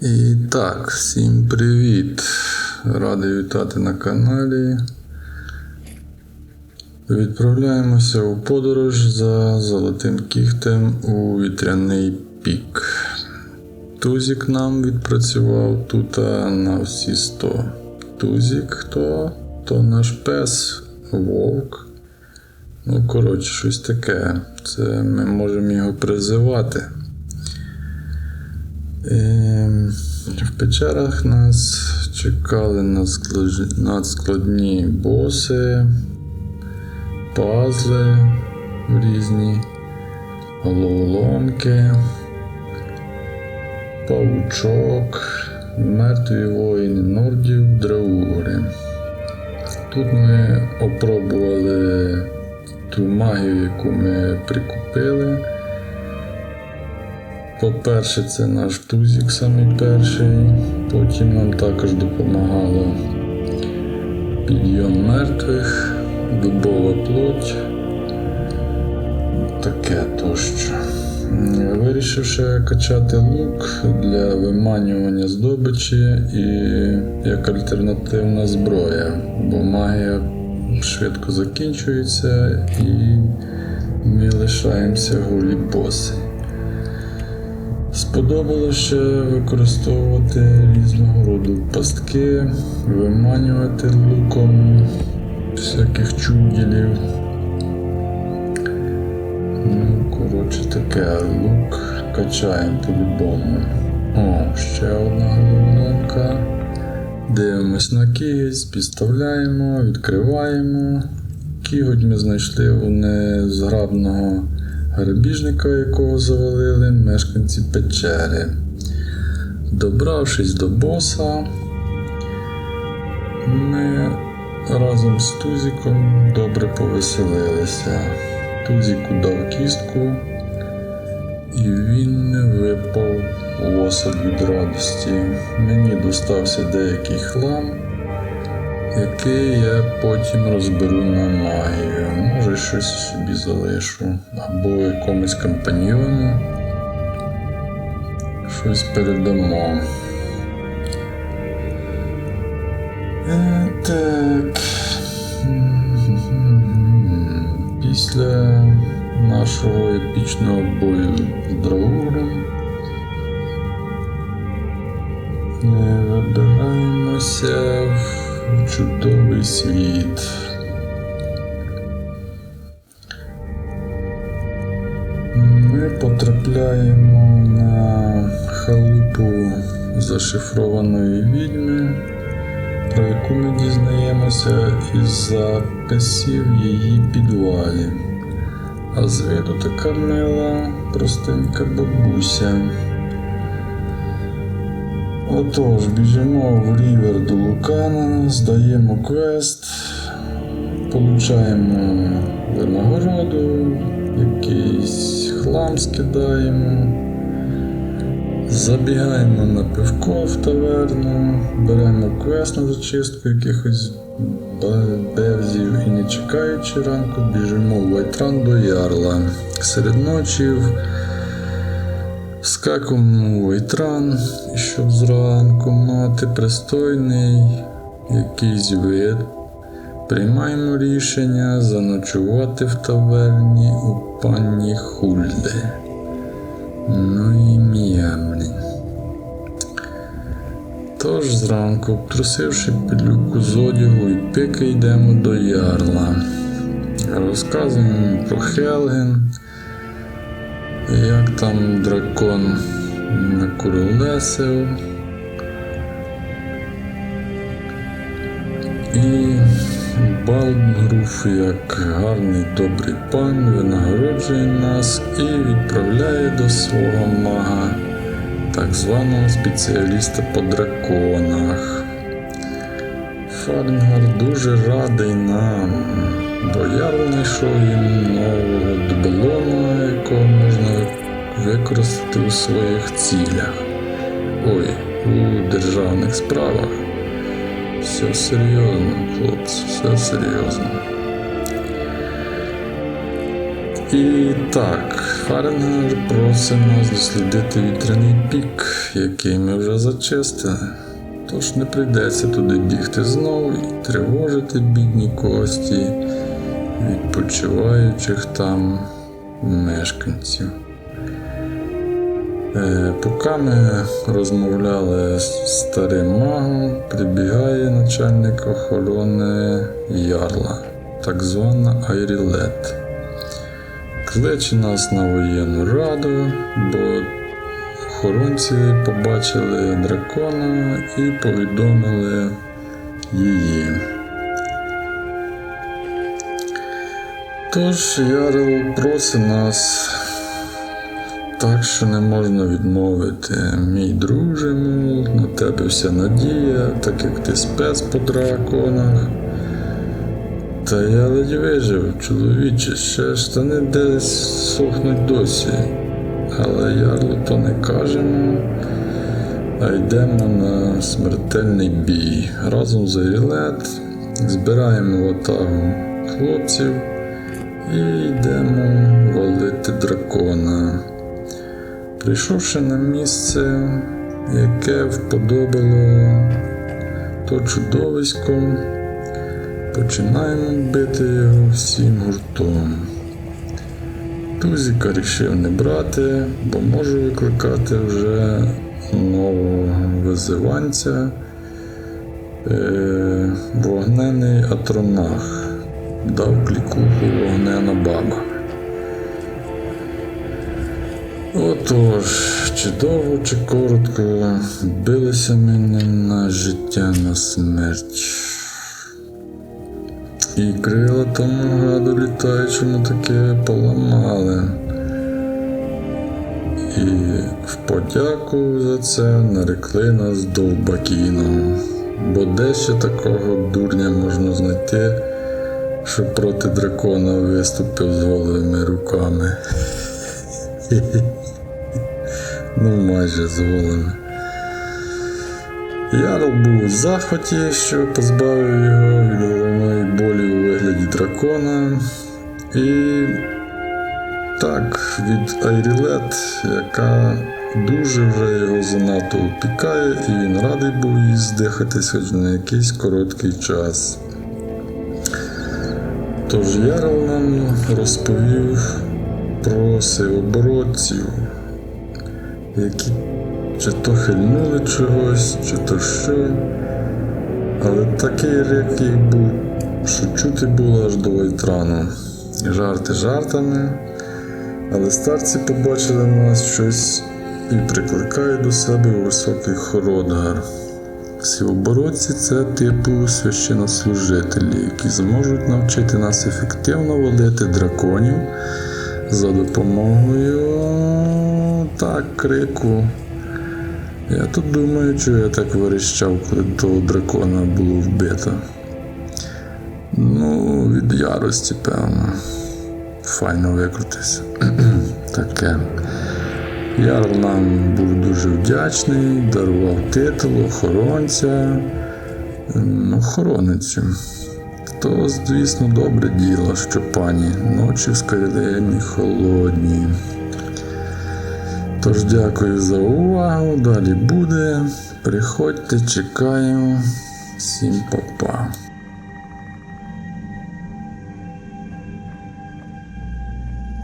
І так, всім привіт! Радий вітати на каналі. Відправляємося у подорож за золотим кіхтем у вітряний пік. Тузік нам відпрацював тут на всі 100. Тузік хто? То наш пес, вовк. Ну, коротше, щось таке. Це ми можемо його призивати. Ем, В печерах нас чекали надсклад- надскладні боси, пазли різні, головоломки, павучок, мертві воїни нордів, драури. Тут ми опробували ту магію, яку ми прикупили. По-перше, це наш тузік самий перший, потім нам також допомагало підйом мертвих, дубова плоть, таке тощо. Вирішивши качати лук для виманювання здобичі і як альтернативна зброя, бо магія швидко закінчується і ми лишаємося голі боси. Сподобалося використовувати різного роду пастки, виманювати луком всяких чунділів. Ну, коротше таке, лук качаємо по-любому. О, ще одна головоломка. Дивимось на кіготь, підставляємо, відкриваємо. Кіготь ми знайшли у незграбного грабіжника, якого завалили мешканці печери. Добравшись до боса, ми разом з Тузіком добре повеселилися. Тузіку дав кістку, і він не випав в осад від радості. Мені достався деякий хлам, який я потім розберу на магію. Може щось собі залишу, або якомусь компаньйону. Щось передамо. Е, Так. Після нашого епічного бою з Драугром в чудовий світ. Ми потрапляємо на халупу зашифрованої відьми, про яку ми дізнаємося із записів її підвалі. А з виду така мила, простенька бабуся. Отож, біжимо в рівер до Лукана, здаємо квест, получаємо винагороду, якийсь хлам скидаємо, забігаємо на пивко в таверну, беремо квест на зачистку якихось бе- бевзів і не чекаючи ранку, біжимо в Вайтран до Ярла. Серед ночі у Вайтран, щоб зранку мати пристойний якийсь вид. Приймаємо рішення заночувати в таверні у пані Хульди. Ну і м'ямлі. Тож зранку, обтрусивши пилюку з одягу і пики, йдемо до ярла. Розказуємо про Хелген, як там дракон накуролесив. І Балмгруф, як гарний добрий пан, винагороджує нас і відправляє до свого мага, так званого спеціаліста по драконах. Фарнгар дуже радий нам, бо я знайшов їм нового дуболона, якого можна використати у своїх цілях. Ой, у державних справах. Все серйозно, хлопці, все серйозно. І так, Фаренгер просить нас дослідити вітряний пік, який ми вже зачистили. Тож не прийдеться туди бігти знову і тривожити бідні кості відпочиваючих там мешканців. Е, Поки ми розмовляли з старим магом, прибігає начальник охорони Ярла, так звана Айрілет. Кличе нас на воєнну раду, бо охоронці побачили дракона і повідомили її. Тож Ярл просить нас так, що не можна відмовити. Мій друже, мов, на тебе вся надія, так як ти спец по драконах. Та я ледь вижив, чоловіче, ще штани десь сохнуть досі. Але ярлу то не кажемо, а йдемо на смертельний бій. Разом з Айрілет збираємо ватагу хлопців і йдемо валити дракона. Прийшовши на місце, яке вподобало то чудовисько, починаємо бити його всім гуртом. Тузіка рішив не брати, бо можу викликати вже нового визиванця е, вогнений атронах. Дав клікуху вогнена баба. Отож, чи довго, чи коротко билися ми не на життя, на смерть. І крила тому гаду літаючому таке поламали. І в подяку за це нарекли нас довбакіном. Бо де ще такого дурня можна знайти, що проти дракона виступив з голими руками. Ну, майже з голими. Ярл був у захваті, що позбавив його від головної болі у вигляді дракона. І так, від Айрілет, яка дуже вже його занадто опікає, і він радий був їй здихатись хоч на якийсь короткий час. Тож Ярл нам розповів про сивобородців, які чи то хильнули чогось, чи то що. Але такий рик їх був, що чути було аж до Вольтрану. Жарти жартами, але старці побачили в нас щось і прикликають до себе високий хородгар. Сівобородці це типу священнослужителі, які зможуть навчити нас ефективно водити драконів за допомогою так, крику. Я тут думаю, що я так верещав, коли того дракона було вбито. Ну, від ярості, певно. Файно викрутися. Таке. Ярл нам був дуже вдячний, дарував титул охоронця, охороницю. То, звісно, добре діло, що пані ночі в Скайлемі холодні. Тож дякую за увагу. Далі буде. Приходьте, чекаю. Всім па-па.